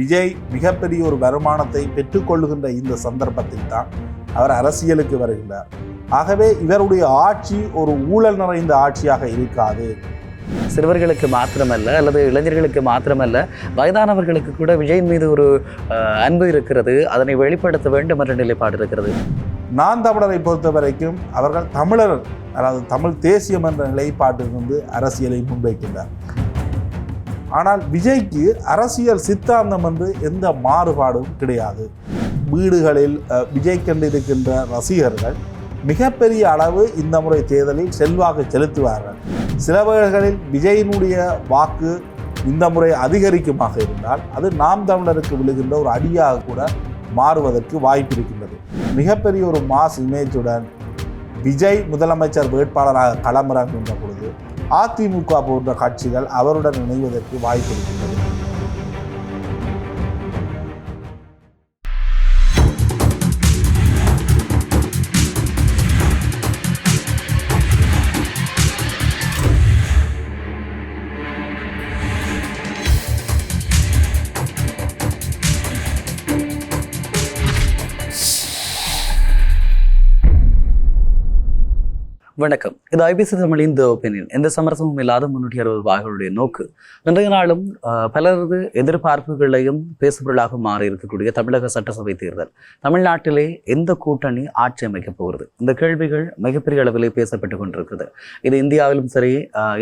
விஜய் மிகப்பெரிய ஒரு வருமானத்தை பெற்றுக்கொள்ளுகின்ற இந்த சந்தர்ப்பத்தில் தான் அவர் அரசியலுக்கு வருகின்றார். ஆகவே இவருடைய ஆட்சி ஒரு ஊழல் நிறைந்த ஆட்சியாக இருக்காது. சிறுவர்களுக்கு மாத்திரமல்ல அல்லது இளைஞர்களுக்கு மாத்திரமல்ல வயதானவர்களுக்கு கூட விஜயின் மீது ஒரு அன்பு இருக்கிறது அதனை வெளிப்படுத்த வேண்டும் என்ற நிலைப்பாடு இருக்கிறது. நான் தமிழரை பொறுத்த வரைக்கும் அவர்கள் தமிழர் அதாவது தமிழ் தேசியம் என்ற நிலைப்பாட்டிலிருந்து அரசியலை முன்வைக்கின்றார். ஆனால் விஜய்க்கு அரசியல் சித்தாந்தம் என்று எந்த மாறுபாடும் கிடையாது. வீடுகளில் விஜய் கண்டிருக்கின்ற ரசிகர்கள் மிகப்பெரிய அளவு இந்த முறை தேர்தலில் செல்வாக்கு செலுத்துவார்கள். சில வேளைகளில் விஜயினுடைய வாக்கு இந்த முறை அதிகரிக்குமாக இருந்தால் அது நாம் தமிழருக்கு விழுகின்ற ஒரு அடியாக கூட மாறுவதற்கு வாய்ப்பு இருக்கின்றது. மிகப்பெரிய ஒரு மாஸ் இமேஜுடன் விஜய் முதலமைச்சர் வேட்பாளராக களமிறங்குகின்ற பொழுது அதிமுக போன்ற கட்சிகள் அவருடன் இணைவதற்கு வாய்ப்பு இருக்கின்றது. வணக்கம். இது ஐபிசி தமிழின் த ஒப்பீனியன் எந்த சமரசமும் இல்லாத முன்னூற்றி அறுபது வாய்களுடைய நோக்கு. இன்றைய நாளும் பலரது எதிர்பார்ப்புகளையும் பேசுபொருளாக மாறி இருக்கக்கூடிய தமிழக சட்டசபை தேர்தல். தமிழ்நாட்டிலே எந்த கூட்டணி ஆட்சி அமைக்கப் போகிறது? இந்த கேள்விகள் மிகப்பெரிய அளவிலே பேசப்பட்டு கொண்டிருக்கிறது. இது இந்தியாவிலும் சரி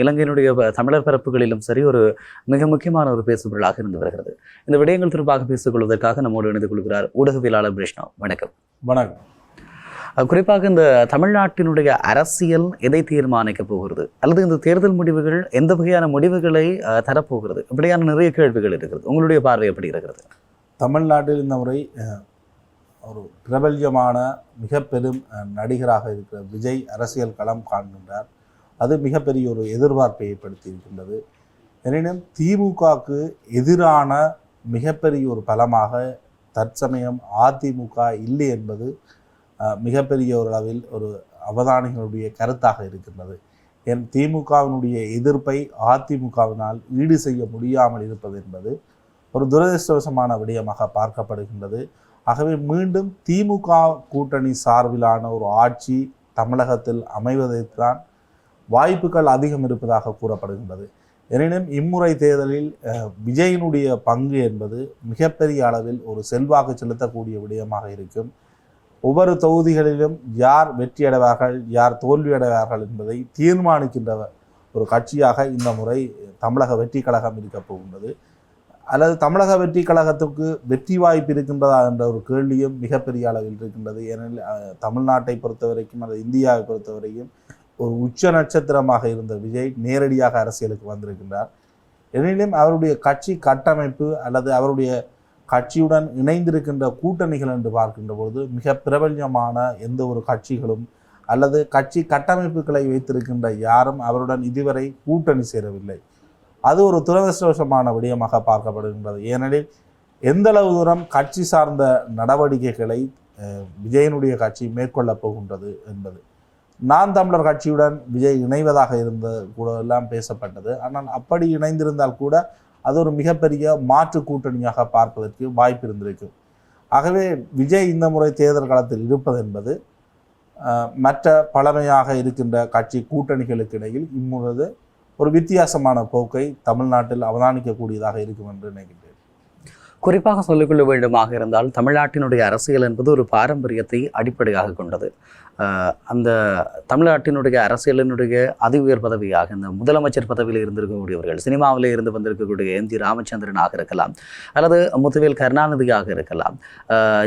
இலங்கையினுடைய தமிழர் பரப்புகளிலும் சரி ஒரு மிக முக்கியமான ஒரு பேசுபொருளாக இருந்து வருகிறது. இந்த விடயங்கள் தொடர்பாக பேசிக்கொள்வதற்காக நம்மோடு இணைந்து கொள்கிறார் ஊடகவியலாளர் பிரிஷ்ணா வணக்கம். வணக்கம். குறிப்பாக இந்த தமிழ்நாட்டினுடைய அரசியல் எதை தீர்மானிக்கப் போகிறது? அல்லது இந்த தேர்தல் முடிவுகள் எந்த வகையான முடிவுகளை தரப்போகிறது? இப்படியான நிறைய கேள்விகள் இருக்கிறது. உங்களுடைய பார்வை எப்படி இருக்கிறது? தமிழ்நாட்டில் இந்த முறை ஒரு பிரபல்யமான மிக பெரும் நடிகராக இருக்கிற விஜய் அரசியல் களம் காண்கின்றார். அது மிகப்பெரிய ஒரு எதிர்பார்ப்பை ஏற்படுத்தியிருக்கின்றது எனினும் திமுகவுக்கு எதிரான மிகப்பெரிய ஒரு பலமாக தற்சமயம் அதிமுக இல்லை என்பது மிகப்பெரிய ஒரு அளவில் ஒரு அவதானிகளுடைய கருத்தாக இருக்கின்றது. என் திமுகவினுடைய எதிர்ப்பை அதிமுகவினால் ஈடு செய்ய முடியாமல் இருப்பது என்பது ஒரு துரதிருஷ்டவசமான விடயமாக பார்க்கப்படுகின்றது. ஆகவே மீண்டும் திமுக கூட்டணி சார்பிலான ஒரு ஆட்சி தமிழகத்தில் அமைவதைத்தான் வாய்ப்புகள் அதிகம் இருப்பதாக கூறப்படுகின்றது. எனினும் இம்முறை தேர்தலில் விஜயனுடைய பங்கு என்பது மிகப்பெரிய அளவில் ஒரு செல்வாக்கு செலுத்தக்கூடிய விடயமாக இருக்கும். ஒவ்வொரு தொகுதிகளிலும் யார் வெற்றியடைவார்கள் யார் தோல்வியடைவார்கள் என்பதை தீர்மானிக்கின்ற ஒரு கட்சியாக இந்த முறை தமிழக வெற்றி கழகம் இருக்கப் போகின்றது. அல்லது தமிழக வெற்றி கழகத்துக்கு வெற்றி வாய்ப்பு இருக்கின்றதா என்ற ஒரு கேள்வியும் மிகப்பெரிய அளவில் இருக்கின்றது. ஏனெனில் தமிழ்நாட்டை பொறுத்த வரைக்கும் அல்லது இந்தியாவை பொறுத்த வரைக்கும் ஒரு உச்ச நட்சத்திரமாக இருந்த விஜய் நேரடியாக அரசியலுக்கு வந்திருக்கின்றார். எனினும் அவருடைய கட்சி கட்டமைப்பு அல்லது அவருடைய கட்சியுடன் இணைந்திருக்கின்ற கூட்டணிகள் என்று பார்க்கின்ற பொழுது மிக பிரபல்யமான எந்த ஒரு கட்சிகளும் அல்லது கட்சி கட்டமைப்புகளை வைத்திருக்கின்ற யாரும் அவருடன் இதுவரை கூட்டணி சேரவில்லை. அது ஒரு துரதிருஷ்டவசமான விடயமாக பார்க்கப்படுகின்றது. ஏனெனில் எந்தளவு தூரம் கட்சி சார்ந்த நடவடிக்கைகளை விஜயனுடைய கட்சி மேற்கொள்ளப் போகின்றது என்பது. நான் தமிழர் கட்சியுடன் விஜய் இணைவதாக இருந்த கூட எல்லாம் பேசப்பட்டது. ஆனால் அப்படி இணைந்திருந்தால் கூட அது ஒரு மிகப்பெரிய மாற்று கூட்டணியாக பார்ப்பதற்கு வாய்ப்பு இருந்திருக்கு. ஆகவே விஜய் இந்த முறை தேர்தல் காலத்தில் இருப்பது என்பது மற்ற பழமையாக இருக்கின்ற கட்சி கூட்டணிகளுக்கு இடையில் இம்முறது ஒரு வித்தியாசமான போக்கை தமிழ்நாட்டில் அவதானிக்கக்கூடியதாக இருக்கும் என்று நினைக்கின்றேன். குறிப்பாக சொல்லிக்கொள்ள வேண்டுமாக இருந்தால் தமிழ்நாட்டினுடைய அரசியல் என்பது ஒரு பாரம்பரியத்தை அடிப்படையாக கொண்டது. அந்த தமிழ்நாட்டினுடைய அரசியலினுடைய அதி உயர் பதவியாக இந்த முதலமைச்சர் பதவியில் இருந்திருக்கக்கூடியவர்கள் சினிமாவில் இருந்து வந்திருக்கக்கூடிய எம். ஜி. ராமச்சந்திரனாக இருக்கலாம் அல்லது முத்துவேல் கருணாநிதியாக இருக்கலாம்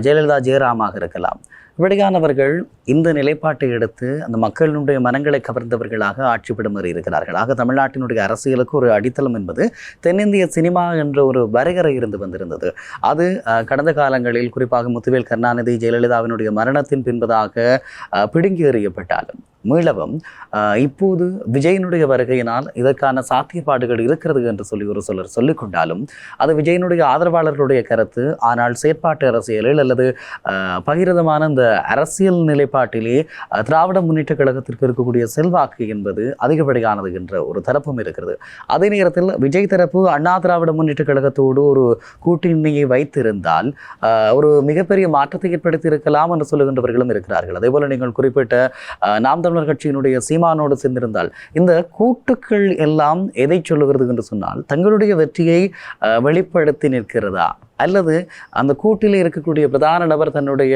ஜெயலலிதா ஜெயராமாக இருக்கலாம் இப்படியானவர்கள் இந்த நிலைப்பாட்டை எடுத்து அந்த மக்களினுடைய மனங்களை கவர்ந்தவர்களாக ஆட்சி படுமாறி இருக்கிறார்கள். ஆக தமிழ்நாட்டினுடைய அரசியலுக்கு ஒரு அடித்தளம் என்பது தென்னிந்திய சினிமா என்ற ஒரு வரையறை இருந்து வந்திருந்தது. அது கடந்த காலங்களில் குறிப்பாக முத்துவேல் கருணாநிதி ஜெயலலிதாவினுடைய மரணத்தின் பின்பதாக பிடுங்கி எறியப்பட்டாலும் மீளவும் இப்போது விஜயனுடைய வருகையினால் இதற்கான சாத்தியப்பாடுகள் இருக்கிறது என்று சொல்லி ஒரு சிலர் சொல்லிக் கொண்டாலும் அது விஜயனுடைய ஆதரவாளர்களுடைய கருத்து. ஆனால் செயற்பாட்டு அரசியலில் அல்லது பகிரதமான இந்த அரசியல் நிலைப்பாட்டிலே திராவிட முன்னேற்ற கழகத்திற்கு இருக்கக்கூடிய செல்வாக்கு என்பது அதிகப்படியானது என்ற ஒரு தரப்பும் இருக்கிறது. அதே நேரத்தில் விஜய் தரப்பு அண்ணா திராவிட முன்னேற்ற கழகத்தோடு ஒரு கூட்டணியை வைத்திருந்தால் ஒரு மிகப்பெரிய மாற்றத்தை ஏற்படுத்தி இருக்கலாம் என்று சொல்லுகின்றவர்களும் இருக்கிறார்கள். அதே போல நீங்கள் குறிப்பிட்ட நாம் தமிழர் கட்சியினுடைய சீமானோடு சேர்ந்திருந்தால் இந்த கூட்டுக்கள் எல்லாம் எதை சொல்லுகிறது என்று சொன்னால் தங்களுடைய வெற்றியை வெளிப்படுத்தி நிற்கிறதா? அல்லது அந்த கூட்டில் இருக்கக்கூடிய பிரதான நபர் தன்னுடைய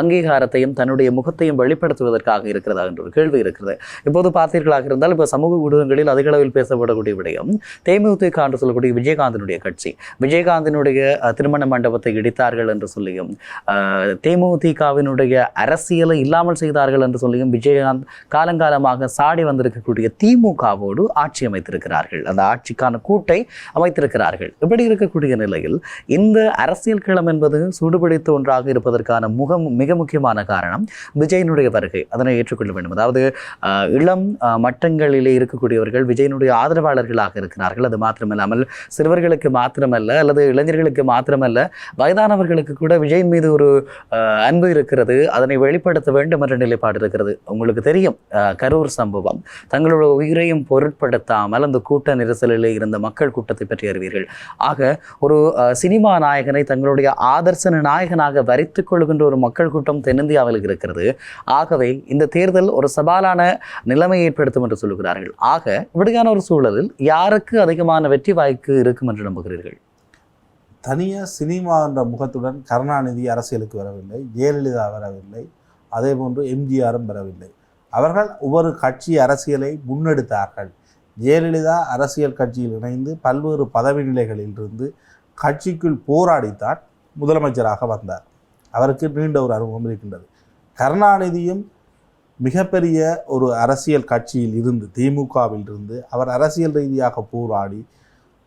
அங்கீகாரத்தையும் தன்னுடைய முகத்தையும் வெளிப்படுத்துவதற்காக இருக்கிறதா என்ற ஒரு கேள்வி இருக்கிறது. இப்போது பார்த்தீர்களாக இருந்தால் இப்போ சமூக ஊடகங்களில் அதிக அளவில் பேசப்படக்கூடிய விடயம் தேமுதிக என்று சொல்லக்கூடிய விஜயகாந்தினுடைய கட்சி. விஜயகாந்தினுடைய திருமண மண்டபத்தை இடித்தார்கள் என்று சொல்லியும் தேமுதிகவினுடைய அரசியலை இல்லாமல் செய்தார்கள் என்று சொல்லியும் விஜயகாந்த் காலங்காலமாக சாடி வந்திருக்கக்கூடிய திமுகவோடு ஆட்சி அமைத்திருக்கிறார்கள். அந்த ஆட்சிக்கான கூட்டை அமைத்திருக்கிறார்கள். இப்படி இருக்கக்கூடிய நிலையில் இந்த அரசியல் களம் என்பது சூடுபிடித்த ஒன்றாக இருப்பதற்கான முகம் மிக முக்கியமான காரணம் விஜயனுடைய வருகை. அதனை ஏற்றுக்கொள்ள வேண்டும். அதாவது இளம் மட்டங்களிலே இருக்கக்கூடியவர்கள் விஜயனுடைய ஆதரவாளர்களாக இருக்கிறார்கள். அது மாத்திரமல்லாமல் சிறுவர்களுக்கு மாத்திரமல்ல அல்லது இளைஞர்களுக்கு மாத்திரமல்ல வயதானவர்களுக்கு கூட விஜய் மீது ஒரு அன்பு இருக்கிறது. அதனை வெளிப்படுத்த வேண்டும் என்ற நிலைப்பாடு இருக்கிறது. உங்களுக்கு தெரியும் கரூர் சம்பவம். தங்களோட உயிரையும் பொருட்படுத்தாமல் அந்த கூட்ட நெரிசலிலே இருந்த மக்கள் கூட்டத்தை பற்றி அறிவீர்கள். ஆக ஒரு சினிமா நாயகனை தங்களுடைய ஆதர்ச நாயகனாக வரித்துக் கொள்கின்ற ஒரு மக்கள் கூட்டம் தென்னிந்தியாவில் இருக்கிறது. ஆகவே இந்த தேர்தல் ஒரு சவாலான நிலைமை ஏற்படுத்தும் என்று சொல்லுகிறார்கள். ஆக இப்படியான ஒரு சூழலில் யாருக்கு அதிகமான வெற்றி வாய்ப்பு இருக்கும் என்று நம்புகிறீர்கள்? தனியாக சினிமா என்ற முகத்துடன் கருணாநிதி அரசியலுக்கு வரவில்லை ஜெயலலிதா வரவில்லை அதே போன்று எம்ஜிஆரும் வரவில்லை. அவர்கள் ஒவ்வொரு கட்சி அரசியலை முன்னெடுத்தார்கள். ஜெயலலிதா அரசியல் கட்சியில் இணைந்து பல்வேறு பதவி நிலைகளில் இருந்து கட்சிக்குள் போராடித்தான் முதலமைச்சராக வந்தார். அவருக்கு நீண்ட ஒரு அனுபவம் இருக்கின்றது. கருணாநிதியும் மிகப்பெரிய ஒரு அரசியல் கட்சியில் இருந்து திமுகவில் இருந்து அவர் அரசியல் ரீதியாக போராடி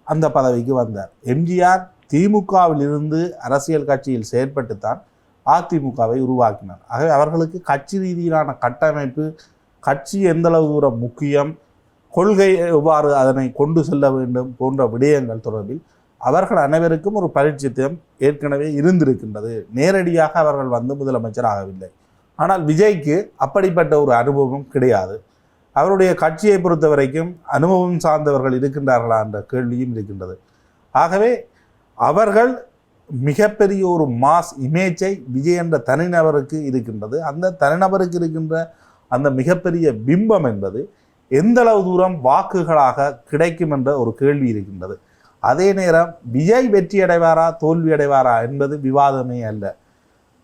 அந்த பதவிக்கு வந்தார். எம்ஜிஆர் திமுகவில் இருந்து அரசியல் கட்சியில் செயற்பட்டுத்தான் அதிமுகவை உருவாக்கினார். ஆகவே அவர்களுக்கு கட்சி ரீதியிலான கட்டமைப்பு கட்சி எந்தளவு தூரம் முக்கியம் கொள்கை எவ்வாறு அதனை கொண்டு செல்ல வேண்டும் போன்ற விடயங்கள் தொடர்பில் அவர்கள் அனைவருக்கும் ஒரு பரிச்சயம் ஏற்கனவே இருந்திருக்கின்றது. நேரடியாக அவர்கள் வந்து முதலமைச்சர் ஆகவில்லை. ஆனால் விஜய்க்கு அப்படிப்பட்ட ஒரு அனுபவம் கிடையாது. அவருடைய கட்சியை பொறுத்த வரைக்கும் அனுபவம் சார்ந்தவர்கள் இருக்கின்றார்களா என்ற கேள்வியும் இருக்கின்றது. ஆகவே அவர்கள் மிகப்பெரிய ஒரு மாஸ் இமேஜை விஜய் என்ற தனிநபருக்கு இருக்கின்றது. அந்த தனிநபருக்கு இருக்கின்ற அந்த மிகப்பெரிய பிம்பம் என்பது எந்தளவு தூரம் வாக்குகளாக கிடைக்கும் என்ற ஒரு கேள்வி இருக்கின்றது. அதே நேரம் விஜய் வெற்றி அடைவாரா தோல்வி அடைவாரா என்பது விவாதமே அல்ல.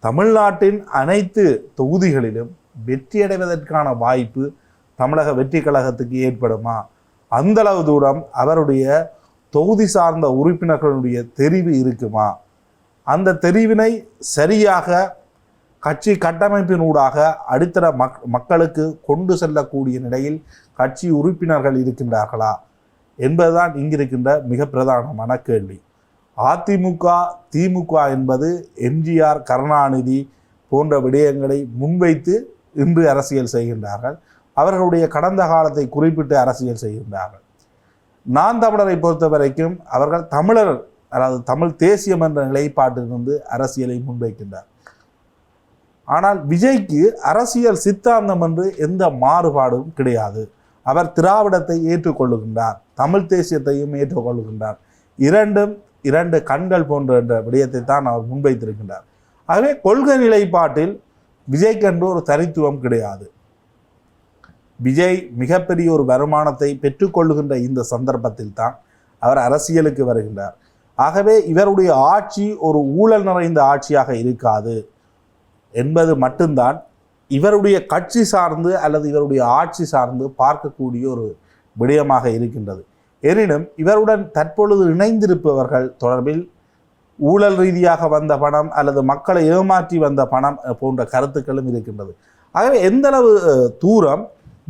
தமிழ்நாட்டின் அனைத்து தொகுதிகளிலும் வெற்றி அடைவதற்கான வாய்ப்பு தமிழக வெற்றி கழகத்துக்கு ஏற்படுமா? அந்தளவு தூரம் அவருடைய தொகுதி சார்ந்த உறுப்பினர்களுடைய தெரிவு இருக்குமா? அந்த தெரிவினை சரியாக கட்சி கட்டமைப்பினூடாக அடித்தர மக் மக்களுக்கு கொண்டு செல்லக்கூடிய நிலையில் கட்சி உறுப்பினர்கள் இருக்கின்றார்களா? என்பதுதான் இங்கிருக்கின்ற மிக பிரதானமான கேள்வி அதிமுக திமுக என்பது எம்ஜிஆர் கருணாநிதி போன்ற விடயங்களை முன்வைத்து இன்று அரசியல் செய்கின்றார்கள். அவர்களுடைய கடந்த காலத்தை குறிப்பிட்டு அரசியல் செய்கின்றார்கள். நான் தமிழரை பொறுத்த வரைக்கும் அவர்கள் தமிழர் அதாவது தமிழ் தேசியம் என்ற நிலைப்பாட்டிலிருந்து அரசியலை முன்வைக்கின்றார். ஆனால் விஜய்க்கு அரசியல் சித்தாந்தம் என்று எந்த மாறுபாடும் கிடையாது. அவர் திராவிடத்தை ஏற்றுக்கொள்ளுகின்றார் தமிழ் தேசியத்தையும் ஏற்றுக்கொள்ளுகின்றார். இரண்டும் இரண்டு கண்கள் போன்ற என்ற விடயத்தை தான் அவர் முன்வைத்திருக்கின்றார். ஆகவே கொள்கை நிலைப்பாட்டில் விஜய்க்கென்று ஒரு தனித்துவம் கிடையாது. விஜய் மிகப்பெரிய ஒரு வருமானத்தை பெற்றுக்கொள்ளுகின்ற இந்த சந்தர்ப்பத்தில் தான் அவர் அரசியலுக்கு வருகின்றார். ஆகவே இவருடைய ஆட்சி ஒரு ஊழல் நிறைந்த ஆட்சியாக இருக்காது என்பது மட்டும்தான் இவருடைய கட்சி சார்ந்து அல்லது இவருடைய ஆட்சி சார்ந்து பார்க்கக்கூடிய ஒரு விடயமாக இருக்கின்றது. எனினும் இவருடன் தற்பொழுது இணைந்திருப்பவர்கள் தொடர்பில் ஊழல் ரீதியாக வந்த பணம் அல்லது மக்களை ஏமாற்றி வந்த பணம் போன்ற கருத்துக்களும் இருக்கின்றது. ஆகவே எந்தளவு தூரம்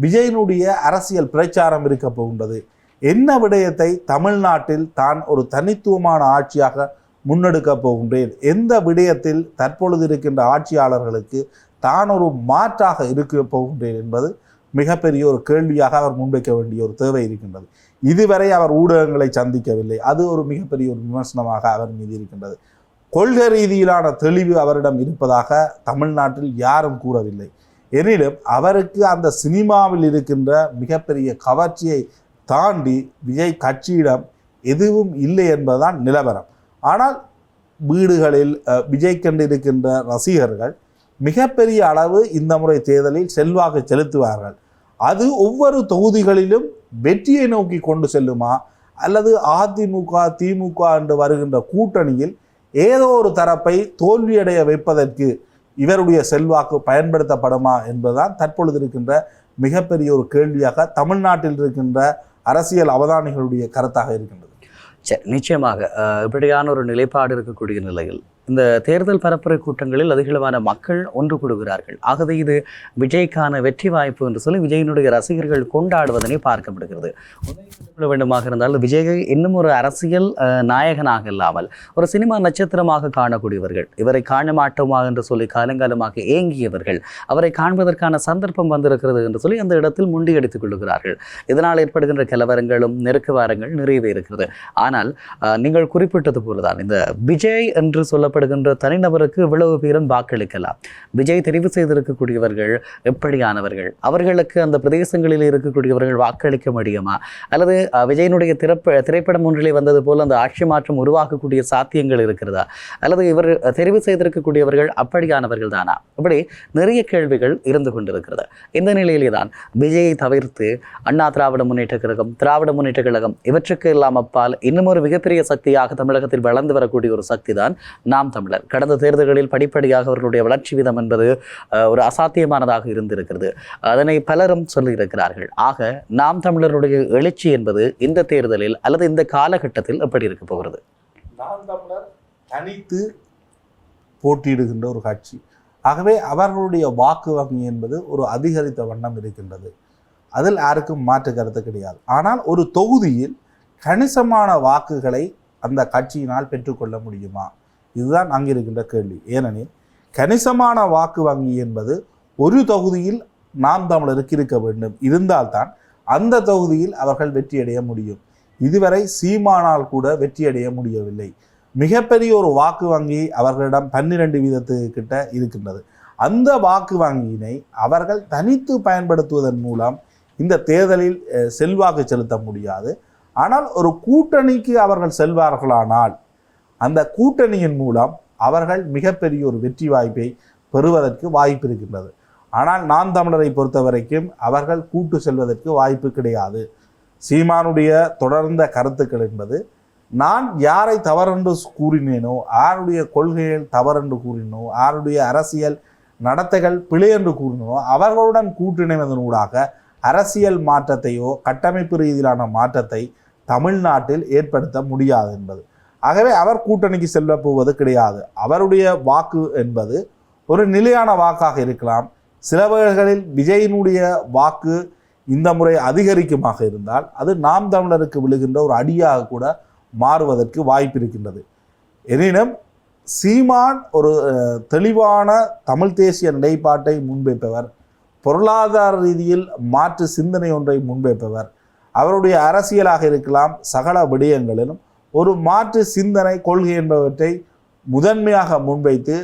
விஜயனுடைய அரசியல் பிரச்சாரம் இருக்க போகின்றது? என்ன விடயத்தை தமிழ்நாட்டில் தான் ஒரு தனித்துவமான ஆட்சியாக முன்னெடுக்க போகின்றேன்? எந்த விடயத்தில் தற்பொழுது இருக்கின்ற ஆட்சியாளர்களுக்கு தான் ஒரு மாற்றாக இருக்க போகின்றேன் என்பது மிகப்பெரிய ஒரு கேள்வியாக அவர் முன்வைக்க வேண்டிய ஒரு தேவை இருக்கின்றது. இதுவரை அவர் ஊடகங்களை சந்திக்கவில்லை. அது ஒரு மிகப்பெரிய ஒரு விமர்சனமாக அவர் மீது இருக்கின்றது. கொள்கை ரீதியிலான தெளிவு அவரிடம் இருப்பதாக தமிழ்நாட்டில் யாரும் கூறவில்லை. எனினும் அவருக்கு அந்த சினிமாவில் இருக்கின்ற மிகப்பெரிய கவர்ச்சியை தாண்டி விஜய் கட்சியிடம் எதுவும் இல்லை என்பதுதான் நிலவரம். ஆனால் வீடுகளில் விஜய் கண்டிருக்கின்ற ரசிகர்கள் மிகப்பெரிய அளவு இந்த முறை தேர்தலில் செல்வாக்கு செலுத்துவார்கள். அது ஒவ்வொரு தொகுதிகளிலும் வெற்றியை நோக்கி கொண்டு செல்லுமா? அல்லது அதிமுக திமுக என்று வருகின்ற கூட்டணியில் ஏதோ ஒரு தரப்பை தோல்வியடைய வைப்பதற்கு இவருடைய செல்வாக்கு பயன்படுத்தப்படுமா என்பதுதான் தற்பொழுது இருக்கின்ற மிகப்பெரிய ஒரு கேள்வியாக தமிழ்நாட்டில் இருக்கின்ற அரசியல் அவதானிகளுடைய கருத்தாக இருக்கின்றது. சரி நிச்சயமாக இப்படியான ஒரு நிலைப்பாடு இருக்கக்கூடிய நிலையில் இந்த தேர்தல் பரப்புரை கூட்டங்களில் அதிகளவான மக்கள் ஒன்று கூடுகிறார்கள். ஆகவே இது விஜய்க்கான வெற்றி வாய்ப்பு என்று சொல்லி விஜயினுடைய ரசிகர்கள் கொண்டாடுவதனை பார்க்கப்படுகிறது. வேண்டுமாக இருந்தால் விஜயை இன்னும் ஒரு அரசியல் நாயகனாக இல்லாமல் ஒரு சினிமா நட்சத்திரமாக காணக்கூடியவர்கள் இவரை காண மாட்டோமா என்று சொல்லி காலங்காலமாக ஏங்கியவர்கள் அவரை காண்பதற்கான சந்தர்ப்பம் வந்திருக்கிறது என்று சொல்லி அந்த இடத்தில் முண்டியடித்துக் கொள்ளுகிறார்கள். இதனால் ஏற்படுகின்ற கலவரங்களும் நெருக்குவாரங்கள் நிறையவே இருக்கிறது ஆனால் நீங்கள் குறிப்பிட்டது போலதான் இந்த விஜய் என்று சொல்ல சொல்லப்படுகின்ற தனிநபருக்கு இவ்வளவு பேரும் வாக்களிக்கலாம். விஜய் தெரிவு செய்திருக்கக்கூடியவர்கள் எப்படியானவர்கள்? அவர்களுக்கு அந்த பிரதேசங்களில் இருக்கக்கூடியவர்கள் வாக்களிக்க முடியுமா? அல்லது விஜயனுடைய திறப்ப திரைப்படம் ஒன்றிலே வந்தது போல் அந்த ஆட்சி மாற்றம் உருவாக்கக்கூடிய சாத்தியங்கள் இருக்கிறதா? அல்லது இவர் தெரிவு செய்திருக்கக்கூடியவர்கள் அப்படியானவர்கள் தானா? இப்படி நிறைய கேள்விகள் இருந்து கொண்டிருக்கிறது. இந்த நிலையிலே தான் விஜயை தவிர்த்து அண்ணா திராவிட முன்னேற்ற கழகம் திராவிட முன்னேற்ற கழகம் இவற்றுக்கு எல்லாம் அப்பால் இன்னும் ஒரு மிகப்பெரிய சக்தியாக தமிழகத்தில் வளர்ந்து வரக்கூடிய ஒரு சக்தி தான் நாம் தமிழர். கடந்த தேர்தல்களில் படிப்படியாக அவர்களுடைய வளர்ச்சி வீதம் என்பது அஹ், ஒரு அசாத்தியமானதாக இருந்திருக்கிறது. அதனை பலரும் சொல்லியிருக்கிறார்கள். ஆக நாம் தமிழருடைய எழுச்சி என்பது இந்த தேர்தலில் அல்லது இந்த காலகட்டத்தில் எப்படி இருக்க போகிறது? நாம் தமிழர் தனித்து போட்டியிடுகின்ற ஒரு கட்சி. ஆகவே அவர்களுடைய வாக்கு வங்கி என்பது ஒரு அதிகரித்த வண்ணம் இருக்கின்றது. அதில் யாருக்கும் மாற்று கருத்து கிடையாது. ஆனால் ஒரு தொகுதியில் கணிசமான வாக்குகளை அந்த கட்சியினால் பெற்றுக்கொள்ள முடியுமா? இதுதான் அங்கே இருக்கின்ற கேள்வி. ஏனெனில் கணிசமான வாக்கு வங்கி என்பது ஒரு தொகுதியில் நாம் தமிழருக்கு இருக்க வேண்டும். இருந்தால்தான் அந்த தொகுதியில் அவர்கள் வெற்றியடைய முடியும். இதுவரை சீமானால் கூட வெற்றியடைய முடியவில்லை. மிகப்பெரிய ஒரு வாக்கு வங்கி அவர்களிடம் பன்னிரண்டு வீதத்துக்கிட்ட இருக்கின்றது. அந்த வாக்கு வங்கியினை அவர்கள் தனித்து பயன்படுத்துவதன் மூலம் இந்த தேர்தலில் செல்வாக்கு செலுத்த முடியாது. ஆனால் ஒரு கூட்டணிக்கு அவர்கள் செல்வார்களானால் அந்த கூட்டணியின் மூலம் அவர்கள் மிகப்பெரிய ஒரு வெற்றி வாய்ப்பை பெறுவதற்கு வாய்ப்பு இருக்கின்றது. ஆனால் நாம் தமிழரை பொறுத்த வரைக்கும் அவர்கள் கூட்டு செல்வதற்கு வாய்ப்பு கிடையாது. சீமானுடைய தொடர்ந்த கருத்துக்கள் என்பது நான் யாரை தவறென்று கூறினேனோ யாருடைய கொள்கைகள் தவறென்று கூறினோ யாருடைய அரசியல் நடத்தைகள் பிழை என்று கூறினோ அவர்களுடன் கூட்டிணைவதனூடாக அரசியல் மாற்றத்தையோ கட்டமைப்பு ரீதியிலான மாற்றத்தை தமிழ்நாட்டில் ஏற்படுத்த முடியாது என்பது. ஆகவே அவர் கூட்டணிக்கு செல்ல போவது கிடையாது. அவருடைய வாக்கு என்பது ஒரு நிலையான வாக்காக இருக்கலாம். சில வேளைகளில் விஜயினுடைய வாக்கு இந்த முறை அதிகரிக்குமாக இருந்தால் அது நாம் தமிழருக்கு விழுகின்ற ஒரு அடியாக கூட மாறுவதற்கு வாய்ப்பு இருக்கின்றது. எனினும் சீமான் ஒரு தெளிவான தமிழ் தேசிய நிலைப்பாட்டை முன்வைப்பவர் பொருளாதார ரீதியில் மாற்று சிந்தனை ஒன்றை முன்வைப்பவர் அவருடைய அரசியலாக இருக்கலாம் சகல விடயங்களிலும் ஒரு மாற்று சிந்தனை கொள்கை என்பவற்றை முதன்மையாக முன்வைத்து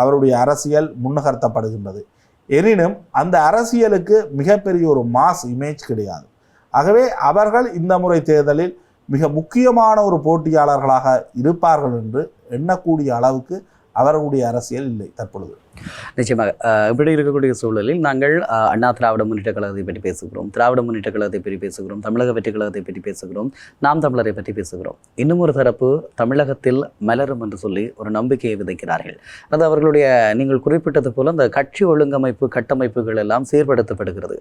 அவருடைய அரசியல் முன்னகர்த்தப்படுகின்றது. எனினும் அந்த அரசியலுக்கு மிகப்பெரிய ஒரு மாஸ் இமேஜ் கிடையாது. ஆகவே அவர்கள் இந்த முறை தேர்தலில் மிக முக்கியமான ஒரு போட்டியாளர்களாக இருப்பார்கள் என்று எண்ணக்கூடிய அளவுக்கு அவர்களுடைய அரசியல் இல்லை தற்பொழுது. நிச்சயமாக இப்படி இருக்கக்கூடிய சூழலில் நாங்கள் அண்ணா திராவிட முன்னேற்ற கழகத்தை பற்றி பேசுகிறோம் திராவிட முன்னேற்ற கழகத்தை பற்றி பேசுகிறோம் தமிழக வெற்றி கழகத்தை பற்றி பேசுகிறோம் நாம் தமிழரை பற்றி பேசுகிறோம். இன்னும் ஒரு தரப்பு தமிழகத்தில் மலரும் என்று சொல்லி ஒரு நம்பிக்கையை விதைக்கிறார்கள். அது அவர்களுடைய நீங்கள் குறிப்பிட்டது போல அந்த கட்சி ஒழுங்கமைப்பு கட்டமைப்புகள் எல்லாம் சீர்படுத்தப்படுகிறது.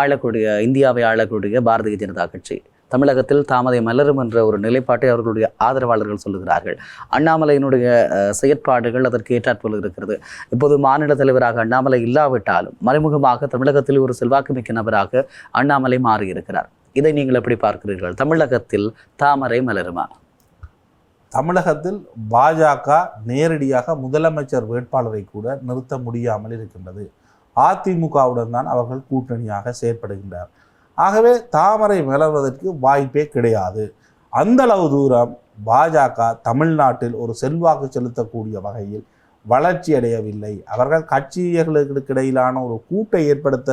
ஆளக்கூடிய இந்தியாவை ஆளக்கூடிய பாரதிய ஜனதா கட்சி. தமிழகத்தில் தாமதை மலரும் என்ற ஒரு நிலைப்பாட்டை அவர்களுடைய ஆதரவாளர்கள் சொல்லுகிறார்கள். அண்ணாமலையினுடைய அஹ், செயற்பாடுகள் அதற்கு ஏற்றாற்போல் இருக்கிறது. இப்போது மாநில தலைவராக அண்ணாமலை இல்லாவிட்டாலும் மறைமுகமாக தமிழகத்தில் ஒரு செல்வாக்குமிக்க நபராக அண்ணாமலை மாறியிருக்கிறார். இதை நீங்கள் எப்படி பார்க்கிறீர்கள்? தமிழகத்தில் தாமரை மலருமா? தமிழகத்தில் பாஜக நேரடியாக முதலமைச்சர் வேட்பாளரை கூட நிறுத்த முடியாமல் இருக்கின்றது. அதிமுகவுடன் தான் அவர்கள் கூட்டணியாக செயற்படுகின்றார். ஆகவே தாமரை மலர்வதற்கு வாய்ப்பே கிடையாது. அந்த அளவு தூரம் பாஜக தமிழ்நாட்டில் ஒரு செல்வாக்கு செலுத்தக்கூடிய வகையில் வளர்ச்சி அடையவில்லை. அவர்கள் கட்சியர்களுக்கு இடையிலான ஒரு கூட்டை ஏற்படுத்த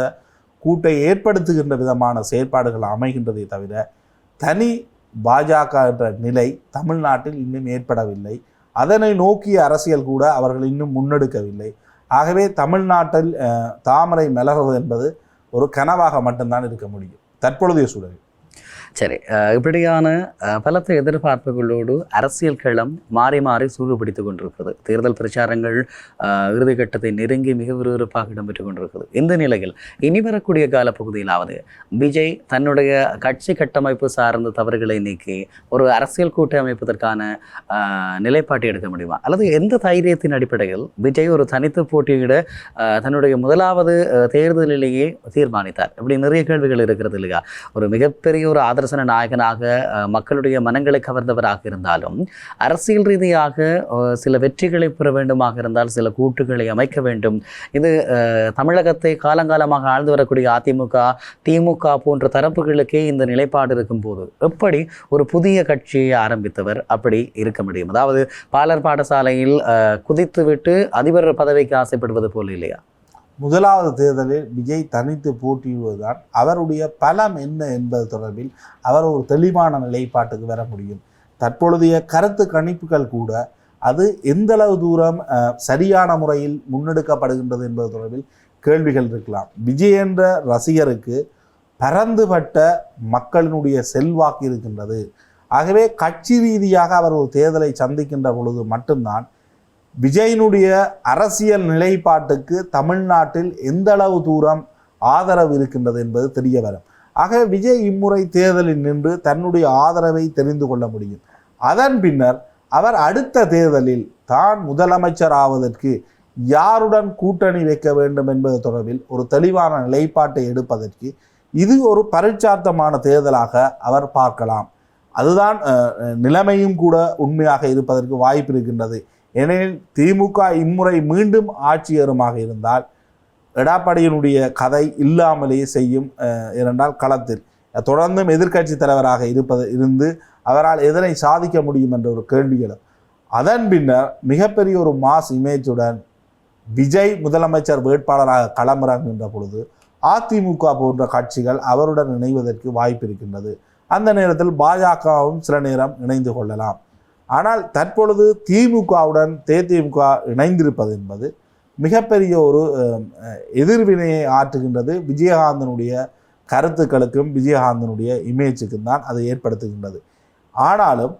கூட்டை ஏற்படுத்துகின்ற விதமான செயற்பாடுகள் அமைகின்றதை தவிர தனி பாஜக என்ற நிலை தமிழ்நாட்டில் இன்னும் ஏற்படவில்லை. அதனை நோக்கிய அரசியல் கூட அவர்கள் இன்னும் முன்னெடுக்கவில்லை. ஆகவே தமிழ்நாட்டில் தாமரை மலர்வது என்பது ஒரு கனவாக மட்டும்தான் இருக்க முடியும். தற்பொழுதைய சூழலில். சரி. இப்படியான பலத்த எதிர்பார்ப்புகளோடு அரசியல் களம் மாறி மாறி சூடுபிடித்துக் கொண்டிருக்கிறது. தேர்தல் பிரச்சாரங்கள் இறுதிக்கட்டத்தை நெருங்கி மிக விறுவிறுப்பாக இடம்பெற்றுக் கொண்டிருக்கிறது. இந்த நிலையில் இனி வரக்கூடிய காலப்பகுதியிலாவது விஜய் தன்னுடைய கட்சி கட்டமைப்பு சார்ந்த தவறுகளை நீக்கி ஒரு அரசியல் கூட்டை அமைப்பதற்கான நிலைப்பாட்டை எடுக்க முடியுமா? அல்லது எந்த தைரியத்தின் அடிப்படையில் விஜய் ஒரு தனித்து போட்டியிட தன்னுடைய முதலாவது தேர்தலிலேயே தீர்மானித்தார்? இப்படி நிறைய கேள்விகள் இருக்கிறது இல்லையா? ஒரு மிகப்பெரிய ஒரு ஆதரவு அரசன நாயகனாக மக்களுடைய மனங்களை கவர்ந்தவராக இருந்தாலும் அரசியல் ரீதியாக சில வெற்றிகளை பெற வேண்டுமாக இருந்தால் சில கூட்டுகளை அமைக்க வேண்டும். இது தமிழகத்தை காலங்காலமாக ஆழ்ந்து வரக்கூடிய அதிமுக திமுக போன்ற தரப்புகளுக்கே இந்த நிலைப்பாடு இருக்கும்போது எப்படி ஒரு புதிய கட்சியை ஆரம்பித்தவர் அப்படி இருக்க முடியும்? அதாவது பாலர் பாடசாலையில் குதித்துவிட்டு அதிபர் பதவிக்கு ஆசைப்படுவது போல இல்லையா? முதலாவது தேர்தலில் விஜய் தனித்து போட்டியிடுவதுதான் அவருடைய பலம் என்ன என்பது தொடர்பில் அவர் ஒரு தெளிவான நிலைப்பாட்டுக்கு வர முடியும். தற்பொழுதைய கருத்து கணிப்புகள் கூட அது எந்தளவு தூரம் சரியான முறையில் முன்னெடுக்கப்படுகின்றது என்பது தொடர்பில் கேள்விகள் இருக்கலாம். விஜய் என்ற ரசிகருக்கு பரந்துபட்ட மக்களினுடைய செல்வாக்கு இருக்கின்றது. ஆகவே கட்சி ரீதியாக அவர் ஒரு தேர்தலை சந்திக்கின்ற பொழுது மட்டும்தான் விஜயனுடைய அரசியல் நிலைப்பாட்டுக்கு தமிழ்நாட்டில் எந்த அளவு தூரம் ஆதரவு இருக்கின்றது என்பது தெரிய வரும். ஆக விஜய் இம்முறை தேர்தலில் நின்று தன்னுடைய ஆதரவை தெரிந்து கொள்ள முடியும். அதன் பின்னர் அவர் அடுத்த தேர்தலில் தான் முதலமைச்சர் ஆவதற்கு யாருடன் கூட்டணி வைக்க வேண்டும் என்பது தொடர்பில் ஒரு தெளிவான நிலைப்பாட்டை எடுப்பதற்கு இது ஒரு பரிச்சார்த்தமான தேர்தலாக அவர் பார்க்கலாம். அதுதான் நிலைமையும் கூட உண்மையாக இருப்பதற்கு வாய்ப்பு இருக்கின்றது. ஏனெனில் திமுக இம்முறை மீண்டும் ஆட்சியருமாக இருந்தால் எடப்பாடியினுடைய கதை இல்லாமலேயே செய்யும் இரண்டால் களத்தில். தொடர்ந்தும் எதிர்க்கட்சி தலைவராக இருப்பது இருந்து அவரால் எதனை சாதிக்க முடியும் என்ற ஒரு கேள்விகளும் அதன் பின்னர் மிகப்பெரிய ஒரு மாஸ் இமேஜுடன் விஜய் முதலமைச்சர் வேட்பாளராக களமிறங்குகின்ற பொழுது அதிமுக போன்ற கட்சிகள் அவருடன் இணைவதற்கு வாய்ப்பு இருக்கின்றது. அந்த நேரத்தில் பாஜகவும் சில நேரம் இணைந்து கொள்ளலாம். ஆனால் தற்பொழுது திமுகவுடன் தேதிமுக இணைந்திருப்பது என்பது மிகப்பெரிய ஒரு எதிர்வினையை ஆற்றுகின்றது. விஜயகாந்தனுடைய கருத்துக்களுக்கும் விஜயகாந்தனுடைய இமேஜுக்கும் தான் அதை ஏற்படுத்துகின்றது. ஆனாலும்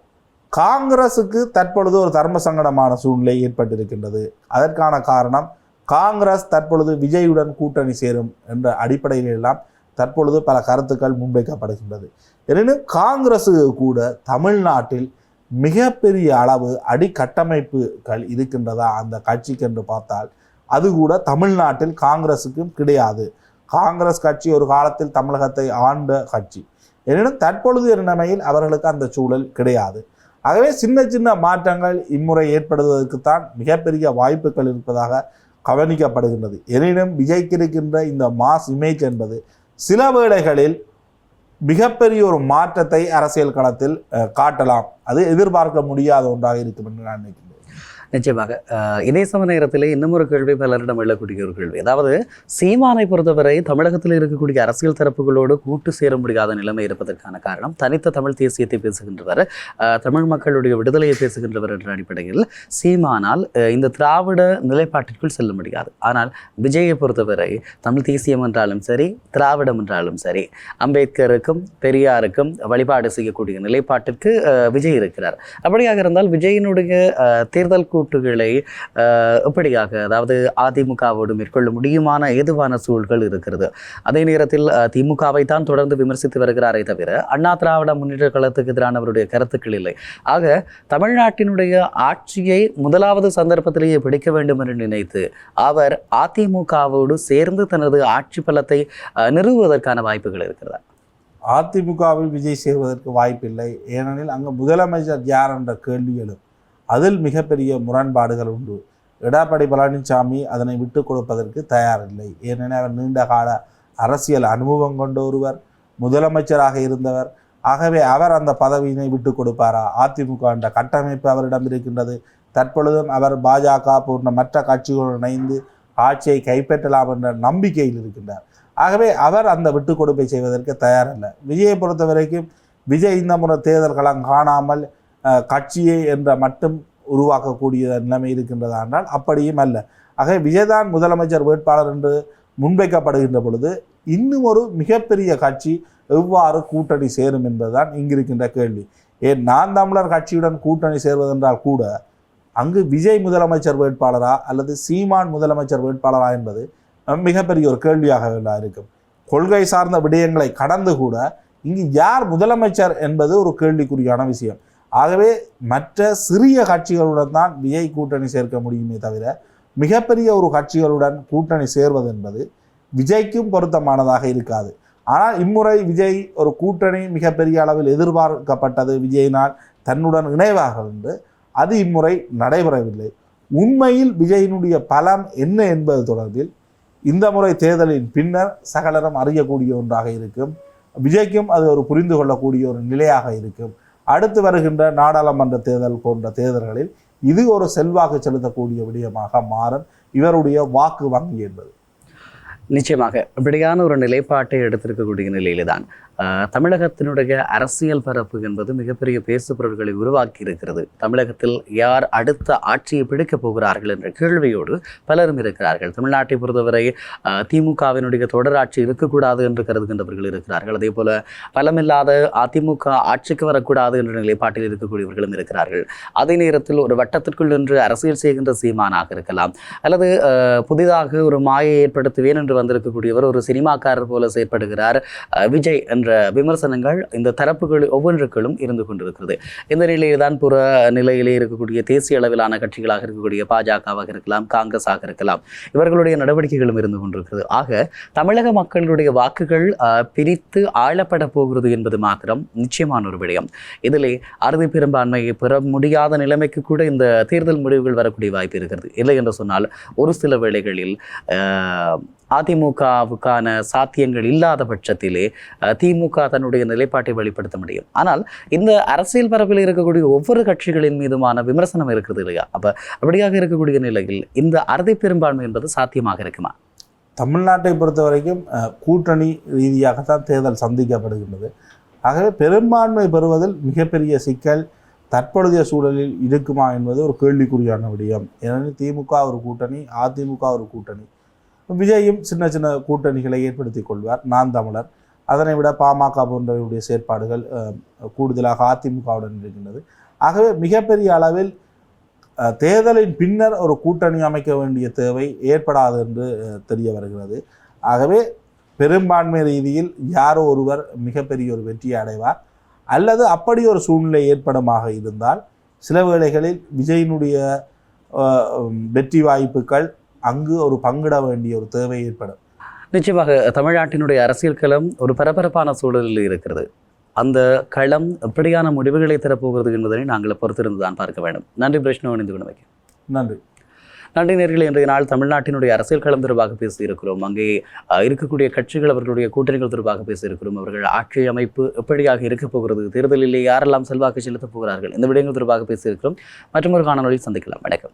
காங்கிரஸுக்கு தற்பொழுது ஒரு தர்ம சங்கடமான சூழ்நிலை ஏற்பட்டிருக்கின்றது. அதற்கான காரணம் காங்கிரஸ் தற்பொழுது விஜயுடன் கூட்டணி சேரும் என்ற அடிப்படையிலெல்லாம் தற்பொழுது பல கருத்துக்கள் முன்வைக்கப்படுகின்றது. எனினும் காங்கிரஸுக்கு கூட தமிழ்நாட்டில் மிகப்பெரிய அளவு அடிக்கட்டமைப்புகள் இருக்கின்றதா அந்த கட்சிக்கு என்று பார்த்தால் அது கூட தமிழ்நாட்டில் காங்கிரஸுக்கும் கிடையாது. காங்கிரஸ் கட்சி ஒரு காலத்தில் தமிழகத்தை ஆண்ட கட்சி. எனினும் தற்பொழுது நிலைமையில் அவர்களுக்கு அந்த சூழல் கிடையாது. ஆகவே சின்ன சின்ன மாற்றங்கள் இம்முறை ஏற்படுவதற்குத்தான் மிகப்பெரிய வாய்ப்புகள் இருப்பதாக கவனிக்கப்படுகின்றது. எனினும் விஜய்க்கு இருக்கின்ற இந்த மாஸ் இமேஜ் என்பது சில வேளைகளில் மிகப்பெரிய ஒரு மாற்றத்தை அரசியல் களத்தில் காட்டலாம். அது எதிர்பார்க்க முடியாத ஒன்றாக இருக்கும் என்று நான் நினைக்கின்றேன். நிச்சயமாக. இதே சம நேரத்தில் இன்னும் ஒரு கேள்வி பலரிடம் எழக்கூடிய ஒரு கேள்வி. அதாவது சீமானை பொறுத்தவரை தமிழகத்தில் இருக்கக்கூடிய அரசியல் தரப்புகளோடு கூட்டு சேர முடியாத நிலைமை இருப்பதற்கான காரணம் தனித்த தமிழ் தேசியத்தை பேசுகின்றவர் தமிழ் மக்களுடைய விடுதலையை பேசுகின்றவர் என்ற அடிப்படையில் சீமானால் இந்த திராவிட நிலைப்பாட்டிற்குள் செல்ல முடியாது. ஆனால் விஜயை பொறுத்தவரை தமிழ் தேசியம் என்றாலும் சரி திராவிடம் என்றாலும் சரி அம்பேத்கருக்கும் பெரியாருக்கும் வழிபாடு செய்யக்கூடிய நிலைப்பாட்டிற்கு விஜய் இருக்கிறார். அப்படியாக இருந்தால் விஜயினுடைய தேர்தல் கூட்டுகளை எப்படியாக அதாவது அதிமுகவோடு மேற்கொள்ள முடியுமான ஏதுவான சூழல்கள் இருக்கிறது. அதே நேரத்தில் திமுகவை தான் தொடர்ந்து விமர்சித்து வருகிறாரே தவிர அண்ணா திராவிட முன்னேற்ற கழகத்துக்கு எதிரானவருடைய கருத்துக்கள் இல்லை. ஆக தமிழ்நாட்டினுடைய ஆட்சியை முதலாவது சந்தர்ப்பத்திலேயே பிடிக்க வேண்டும் என்று நினைத்து அவர் அதிமுகவோடு சேர்ந்து தனது ஆட்சி பலத்தை நிறுவுவதற்கான வாய்ப்புகள் இருக்கிறதா? அதிமுகவில் விஜய் சேர்வதற்கு வாய்ப்பில்லை. ஏனெனில் அங்கு முதலமைச்சர் யார் என்ற கேள்வி எழும். அதில் மிகப்பெரிய முரண்பாடுகள் உண்டு. எடப்பாடி பழனிசாமி அதனை விட்டு கொடுப்பதற்கு தயாரில்லை. ஏனெனில் அவர் நீண்ட கால அரசியல் அனுபவம் கொண்ட ஒருவர் முதலமைச்சராக இருந்தவர். ஆகவே அவர் அந்த பதவியினை விட்டு கொடுப்பாரா? அதிமுக என்ற கட்டமைப்பு அவரிடம் இருக்கின்றது. தற்பொழுதும் அவர் பாஜக போன்ற மற்ற கட்சிகளுடன் இணைந்து ஆட்சியை கைப்பற்றலாம் என்ற நம்பிக்கையில் இருக்கின்றார். ஆகவே அவர் அந்த விட்டு கொடுப்பை செய்வதற்கு தயாரல்ல. விஜயை பொறுத்த வரைக்கும் விஜய் இந்த முறை தேர்தல் களம் காணாமல் கட்சியை என்ற மட்டும் உருவாக்கக்கூடிய நிலைமை இருக்கின்றதா என்றால் அப்படியும் அல்ல. ஆகவே விஜயதான் முதலமைச்சர் வேட்பாளர் என்று முன்வைக்கப்படுகின்ற பொழுது இன்னும் ஒரு மிகப்பெரிய கட்சி எவ்வாறு கூட்டணி சேரும் என்பதுதான் இங்கிருக்கின்ற கேள்வி. ஏன் நான் தமிழர் கட்சியுடன் கூட்டணி சேர்வதென்றால் கூட அங்கு விஜய் முதலமைச்சர் வேட்பாளரா அல்லது சீமான் முதலமைச்சர் வேட்பாளரா என்பது மிகப்பெரிய ஒரு கேள்வியாக இருக்கும். கொள்கை சார்ந்த விடயங்களை கடந்து கூட இங்கு யார் முதலமைச்சர் என்பது ஒரு கேள்விக்குறியான விஷயம். ஆகவே மற்ற சிறிய கட்சிகளுடன் தான் விஜய் கூட்டணி சேர்க்க முடியுமே தவிர மிகப்பெரிய ஒரு கட்சிகளுடன் கூட்டணி சேர்வது என்பது விஜய்க்கும் பொருத்தமானதாக இருக்காது. ஆனால் இம்முறை விஜய் ஒரு கூட்டணி மிகப்பெரிய அளவில் எதிர்பார்க்கப்பட்டது விஜயினால் தன்னுடன் இணைவாக என்று அது இம்முறை நடைபெறவில்லை. உண்மையில் விஜயினுடைய பலம் என்ன என்பது தொடர்பில் இந்த முறை தேர்தலின் பின்னர் சகலரும் அறியக்கூடிய ஒன்றாக இருக்கும். விஜய்க்கும் அது ஒரு புரிந்து கொள்ளக்கூடிய ஒரு நிலையாக இருக்கும். அடுத்து வருகின்ற நாடாளுமன்ற தேர்தல் போன்ற தேர்தல்களில் இது ஒரு செல்வாக்கு செலுத்தக்கூடிய விடயமாக மாறும். இவருடைய வாக்கு வங்கி என்பது. நிச்சயமாக இப்படியான ஒரு நிலைப்பாட்டை எடுத்திருக்கக்கூடிய நிலையில்தான். தமிழகத்தினுடைய அரசியல் பரப்பு என்பது மிகப்பெரிய பேசுபொருள்களை உருவாக்கி இருக்கிறது தமிழகத்தில் யார் அடுத்த ஆட்சியை பிடிக்கப் போகிறார்கள் என்ற கேள்வியோடு பலரும் இருக்கிறார்கள். தமிழ்நாட்டை பொறுத்தவரை திமுகவினுடைய தொடர் ஆட்சி இருக்கக்கூடாது என்று கருதுகின்றவர்கள் இருக்கிறார்கள். அதே போல பலமில்லாத அதிமுக ஆட்சிக்கு வரக்கூடாது என்ற நிலைப்பாட்டில் இருக்கக்கூடியவர்களும் இருக்கிறார்கள். அதே நேரத்தில் ஒரு வட்டத்திற்குள் நின்று அரசியல் செய்கின்ற சீமானாக இருக்கலாம். அல்லது புதிதாக ஒரு மாயை ஏற்படுத்துவேன் என்று வந்திருக்கக்கூடியவர் ஒரு சினிமாக்காரர் போல செயற்படுகிறார் விஜய் என்ற விமர்சனங்கள் இந்த தரப்புகள் ஒவ்வொன்றுக்களும் இருந்து கொண்டிருக்கிறது. இந்த நிலையில் தான் புற நிலையிலே இருக்கக்கூடிய தேசிய அளவிலான கட்சிகளாக இருக்கக்கூடிய பாஜகவாக இருக்கலாம் காங்கிரஸாக இருக்கலாம் இவர்களுடைய நடவடிக்கைகளும் இருந்து கொண்டிருக்கிறது. ஆக தமிழக மக்களுடைய வாக்குகள் பிரித்து ஆளப்பட போகிறது என்பது மாத்திரம் நிச்சயமான ஒரு விடயம். இதிலே அறுதி பெரும்பான்மையை பெற முடியாத நிலைமைக்கு கூட இந்த தேர்தல் முடிவுகள் வரக்கூடிய வாய்ப்பு இருக்கிறது. இல்லை என்று சொன்னால் ஒரு சில வேளைகளில் அதிமுகவுக்கான சாத்தியங்கள் இல்லாத பட்சத்திலே திமுக தன்னுடைய நிலைப்பாட்டை வெளிப்படுத்த முடியும். ஆனால் இந்த அரசியல் பரப்பில் இருக்கக்கூடிய ஒவ்வொரு கட்சிகளின் மீதுமான விமர்சனம் இருக்கிறது இல்லையா? அப்போ அப்படியாக இருக்கக்கூடிய நிலையில் இந்த அறுதி பெரும்பான்மை என்பது சாத்தியமாக இருக்குமா? தமிழ்நாட்டை பொறுத்த வரைக்கும் கூட்டணி ரீதியாகத்தான் தேர்தல் சந்திக்கப்படுகின்றது. ஆகவே பெரும்பான்மை பெறுவதில் மிகப்பெரிய சிக்கல் தற்பொழுதைய சூழலில் இருக்குமா என்பது ஒரு கேள்விக்குறியான விடயம். ஏனெனில் திமுக ஒரு கூட்டணி அதிமுக ஒரு கூட்டணி. விஜயும் சின்ன சின்ன கூட்டணிகளை ஏற்படுத்தி கொள்வார். நான் தமிழர். அதனை விட பாமக போன்றவருடைய செயற்பாடுகள் கூடுதலாக அதிமுகவுடன் இருக்கின்றது. ஆகவே மிகப்பெரிய அளவில் தேர்தலின் பின்னர் ஒரு கூட்டணி அமைக்க வேண்டிய தேவை ஏற்படாது என்று தெரிய வருகிறது. ஆகவே பெரும்பான்மை ரீதியில் யாரோ ஒருவர் மிகப்பெரிய ஒரு வெற்றியை அடைவார். அல்லது அப்படி ஒரு சூழ்நிலை ஏற்படமாக இருந்தால் சில வேளைகளில் விஜயினுடைய வெற்றி வாய்ப்புகள் அங்கு ஒரு பங்கிட வேண்டிய ஒரு தேவை ஏற்படும். நிச்சயமாக தமிழ்நாட்டினுடைய அரசியல் களம் ஒரு பரபரப்பான சூழலில் இருக்கிறது. அந்த களம் எப்படியான முடிவுகளை தரப்போகிறது என்பதனை நாங்கள் பொறுத்திருந்து தான் பார்க்க வேண்டும். நன்றி பிரஷ்னு இணைந்து கொண்டு வைக்க நன்றி. நன்றி நேர்கள் இன்றைய நாள் தமிழ்நாட்டினுடைய அரசியல் களம் தொடர்பாக பேசியிருக்கிறோம். அங்கே இருக்கக்கூடிய கட்சிகள் அவர்களுடைய கூட்டணிகள் தொடர்பாக பேசியிருக்கிறோம். அவர்கள் ஆட்சி அமைப்பு எப்படியாக இருக்கப் போகிறது தேர்தலிலே யாரெல்லாம் செல்வாக்கு செலுத்தப் போகிறார்கள் இந்த விடயங்கள் தொடர்பாக பேசியிருக்கிறோம். மற்றும் ஒரு காணொலியில் சந்திக்கலாம். வணக்கம்.